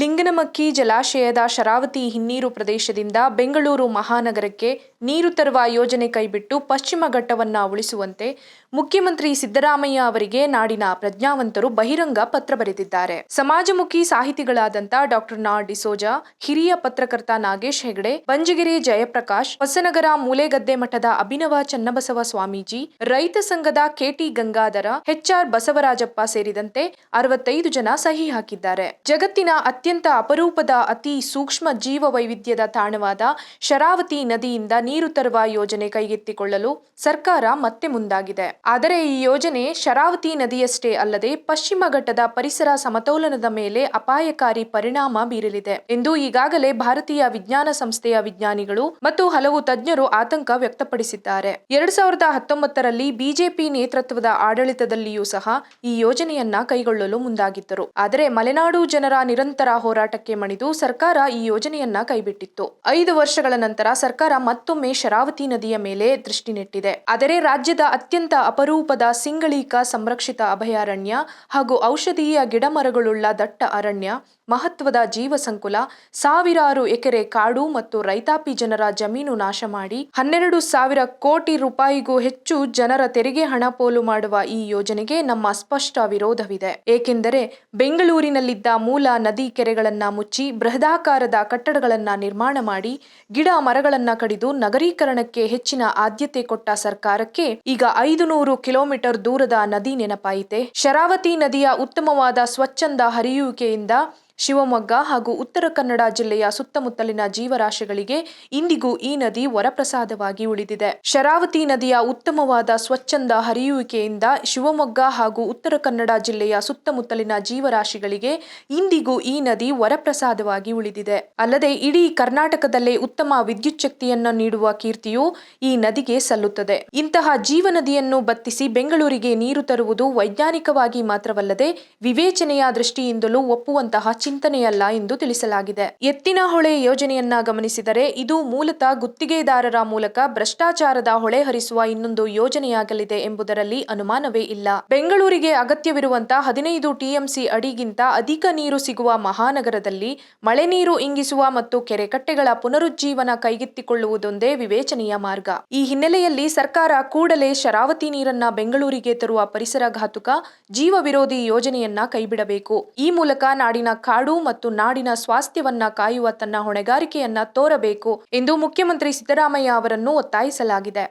ಲಿಂಗನಮಕ್ಕಿ, ಜಲಾಶಯದ ಶರಾವತಿ ಹಿನ್ನೀರು ಪ್ರದೇಶದಿಂದ ಬೆಂಗಳೂರು ಮಹಾನಗರಕ್ಕೆ ನೀರು ತರುವ ಯೋಜನೆ ಕೈಬಿಟ್ಟು ಪಶ್ಚಿಮ ಘಟ್ಟವನ್ನ ಉಳಿಸುವಂತೆ ಮುಖ್ಯಮಂತ್ರಿ ಸಿದ್ದರಾಮಯ್ಯ ಅವರಿಗೆ ನಾಡಿನ ಪ್ರಜ್ಞಾವಂತರು ಬಹಿರಂಗ ಪತ್ರ ಬರೆದಿದ್ದಾರೆ. ಸಮಾಜಮುಖಿ ಸಾಹಿತಿಗಳಾದಂತ ಡಾಕ್ಟರ್ ನಾ. ಡಿಸೋಜಾ, ಹಿರಿಯ ಪತ್ರಕರ್ತ ನಾಗೇಶ್ ಹೆಗಡೆ, ಬಂಜಗಿರಿ ಜಯಪ್ರಕಾಶ್, ಹೊಸನಗರ ಮೂಲೆಗದ್ದೆ ಮಠದ ಅಭಿನವ ಚನ್ನಬಸವ ಸ್ವಾಮೀಜಿ, ರೈತ ಸಂಘದ ಕೆಟಿ ಗಂಗಾಧರ, ಎಚ್ಆರ್ ಬಸವರಾಜಪ್ಪ ಸೇರಿದಂತೆ ಅರವತ್ತೈದು ಜನ ಸಹಿ ಹಾಕಿದ್ದಾರೆ. ಜಗತ್ತಿನ ಅತ್ಯಂತ ಅಪರೂಪದ, ಅತಿ ಸೂಕ್ಷ್ಮ ಜೀವ ವೈವಿಧ್ಯದ ತಾಣವಾದ ಶರಾವತಿ ನದಿಯಿಂದ ನೀರು ತರುವ ಯೋಜನೆ ಕೈಗೆತ್ತಿಕೊಳ್ಳಲು ಸರ್ಕಾರ ಮತ್ತೆ ಮುಂದಾಗಿದೆ. ಆದರೆ ಈ ಯೋಜನೆ ಶರಾವತಿ ನದಿಯಷ್ಟೇ ಅಲ್ಲದೆ ಪಶ್ಚಿಮ ಘಟ್ಟದ ಪರಿಸರ ಸಮತೋಲನದ ಮೇಲೆ ಅಪಾಯಕಾರಿ ಪರಿಣಾಮ ಬೀರಲಿದೆ ಎಂದು ಈಗಾಗಲೇ ಭಾರತೀಯ ವಿಜ್ಞಾನ ಸಂಸ್ಥೆಯ ವಿಜ್ಞಾನಿಗಳು ಮತ್ತು ಹಲವು ತಜ್ಞರು ಆತಂಕ ವ್ಯಕ್ತಪಡಿಸಿದ್ದಾರೆ. ಎರಡ್ ಸಾವಿರದ ಹತ್ತೊಂಬತ್ತರಲ್ಲಿ ಬಿಜೆಪಿ ನೇತೃತ್ವದ ಆಡಳಿತದಲ್ಲಿಯೂ ಸಹ ಈ ಯೋಜನೆಯನ್ನ ಕೈಗೊಳ್ಳಲು ಮುಂದಾಗಿದ್ದರು. ಆದರೆ ಮಲೆನಾಡು ಜನರ ನಿರಂತರ ಹೋರಾಟಕ್ಕೆ ಮಣಿದು ಸರ್ಕಾರ ಈ ಯೋಜನೆಯನ್ನ ಕೈಬಿಟ್ಟಿತ್ತು. ಐದು ವರ್ಷಗಳ ನಂತರ ಸರ್ಕಾರ ಮತ್ತೊಮ್ಮೆ ಶರಾವತಿ ನದಿಯ ಮೇಲೆ ದೃಷ್ಟಿ ನೆಟ್ಟಿದೆ. ಆದರೆ ರಾಜ್ಯದ ಅತ್ಯಂತ ಅಪರೂಪದ ಸಿಂಗಳೀಕ ಸಂರಕ್ಷಿತ ಅಭಯಾರಣ್ಯ ಹಾಗೂ ಔಷಧೀಯ ಗಿಡಮರಗಳುಳ್ಳ ದಟ್ಟ ಅರಣ್ಯ, ಮಹತ್ವದ ಜೀವ ಸಂಕುಲ, ಸಾವಿರಾರು ಎಕರೆ ಕಾಡು ಮತ್ತು ರೈತಾಪಿ ಜನರ ಜಮೀನು ನಾಶ ಮಾಡಿ ಹನ್ನೆರಡು ಸಾವಿರ ಕೋಟಿ ರೂಪಾಯಿಗೂ ಹೆಚ್ಚು ಜನರ ತೆರಿಗೆ ಹಣ ಪೋಲು ಮಾಡುವ ಈ ಯೋಜನೆಗೆ ನಮ್ಮ ಸ್ಪಷ್ಟ ವಿರೋಧವಿದೆ. ಏಕೆಂದರೆ ಬೆಂಗಳೂರಿನಲ್ಲಿದ್ದ ಮೂಲ ನದಿ ಕೆರೆಗಳನ್ನ ಮುಚ್ಚಿ ಬೃಹದಾಕಾರದ ಕಟ್ಟಡಗಳನ್ನು ನಿರ್ಮಾಣ ಮಾಡಿ ಗಿಡ ಮರಗಳನ್ನು ಕಡಿದು ನಗರೀಕರಣಕ್ಕೆ ಹೆಚ್ಚಿನ ಆದ್ಯತೆ ಕೊಟ್ಟ ಸರ್ಕಾರಕ್ಕೆ ಈಗ ಐದು ನೂರು ಕಿಲೋಮೀಟರ್ ದೂರದ ನದಿ ನೆನಪಾಯಿತೆ. ಶರಾವತಿ ನದಿಯ ಉತ್ತಮವಾದ ಸ್ವಚ್ಛಂದ ಹರಿಯುವಿಕೆಯಿಂದ ಶಿವಮೊಗ್ಗ ಹಾಗೂ ಉತ್ತರ ಕನ್ನಡ ಜಿಲ್ಲೆಯ ಸುತ್ತಮುತ್ತಲಿನ ಜೀವರಾಶಿಗಳಿಗೆ ಇಂದಿಗೂ ಈ ನದಿ ವರಪ್ರಸಾದವಾಗಿ ಉಳಿದಿದೆ. ಶರಾವತಿ ನದಿಯ ಉತ್ತಮವಾದ ಸ್ವಚ್ಛಂದ ಹರಿಯುವಿಕೆಯಿಂದ ಶಿವಮೊಗ್ಗ ಹಾಗೂ ಉತ್ತರ ಕನ್ನಡ ಜಿಲ್ಲೆಯ ಸುತ್ತಮುತ್ತಲಿನ ಜೀವರಾಶಿಗಳಿಗೆ ಇಂದಿಗೂ ಈ ನದಿ ವರಪ್ರಸಾದವಾಗಿ ಉಳಿದಿದೆ. ಅಲ್ಲದೆ ಇಡೀ ಕರ್ನಾಟಕದಲ್ಲೇ ಉತ್ತಮ ವಿದ್ಯುತ್ ಶಕ್ತಿಯನ್ನು ನೀಡುವ ಕೀರ್ತಿಯು ಈ ನದಿಗೆ ಸಲ್ಲುತ್ತದೆ. ಇಂತಹ ಜೀವನದಿಯನ್ನು ಬತ್ತಿಸಿ ಬೆಂಗಳೂರಿಗೆ ನೀರು ತರುವುದು ವೈಜ್ಞಾನಿಕವಾಗಿ ಮಾತ್ರವಲ್ಲದೆ ವಿವೇಚನೆಯ ದೃಷ್ಟಿಯಿಂದಲೂ ಒಪ್ಪುವಂತಹ ಚಿಂತನೆಯಲ್ಲ ಎಂದು ತಿಳಿಸಲಾಗಿದೆ. ಎತ್ತಿನ ಹೊಳೆ ಯೋಜನೆಯನ್ನ ಗಮನಿಸಿದರೆ ಇದು ಮೂಲತಃ ಗುತ್ತಿಗೆದಾರರ ಮೂಲಕ ಭ್ರಷ್ಟಾಚಾರದ ಹೊಳೆ ಹರಿಸುವ ಇನ್ನೊಂದು ಯೋಜನೆಯಾಗಲಿದೆ ಎಂಬುದರಲ್ಲಿ ಅನುಮಾನವೇ ಇಲ್ಲ. ಬೆಂಗಳೂರಿಗೆ ಅಗತ್ಯವಿರುವಂತಹ ಹದಿನೈದು ಟಿಎಂಸಿ ಅಡಿಗಿಂತ ಅಧಿಕ ನೀರು ಸಿಗುವ ಮಹಾನಗರದಲ್ಲಿ ಮಳೆ ನೀರು ಇಂಗಿಸುವ ಮತ್ತು ಕೆರೆ ಕಟ್ಟೆಗಳ ಪುನರುಜ್ಜೀವನ ಕೈಗೆತ್ತಿಕೊಳ್ಳುವುದೊಂದೇ ವಿವೇಚನೆಯ ಮಾರ್ಗ. ಈ ಹಿನ್ನೆಲೆಯಲ್ಲಿ ಸರ್ಕಾರ ಕೂಡಲೇ ಶರಾವತಿ ನೀರನ್ನ ಬೆಂಗಳೂರಿಗೆ ತರುವ ಪರಿಸರ ಘಾತುಕ ಜೀವ ವಿರೋಧಿ ಯೋಜನೆಯನ್ನ ಕೈಬಿಡಬೇಕು. ಈ ಮೂಲಕ ನಾಡಿನ ಕಾಡು ಮತ್ತು ನಾಡಿನ ಸ್ವಾಸ್ಥ್ಯವನ್ನ ಕಾಯುವ ತನ್ನ ಹೊಣೆಗಾರಿಕೆಯನ್ನ ತೋರಬೇಕು ಎಂದು ಮುಖ್ಯಮಂತ್ರಿ ಸಿದ್ದರಾಮಯ್ಯ ಅವರನ್ನು ಒತ್ತಾಯಿಸಲಾಗಿದೆ.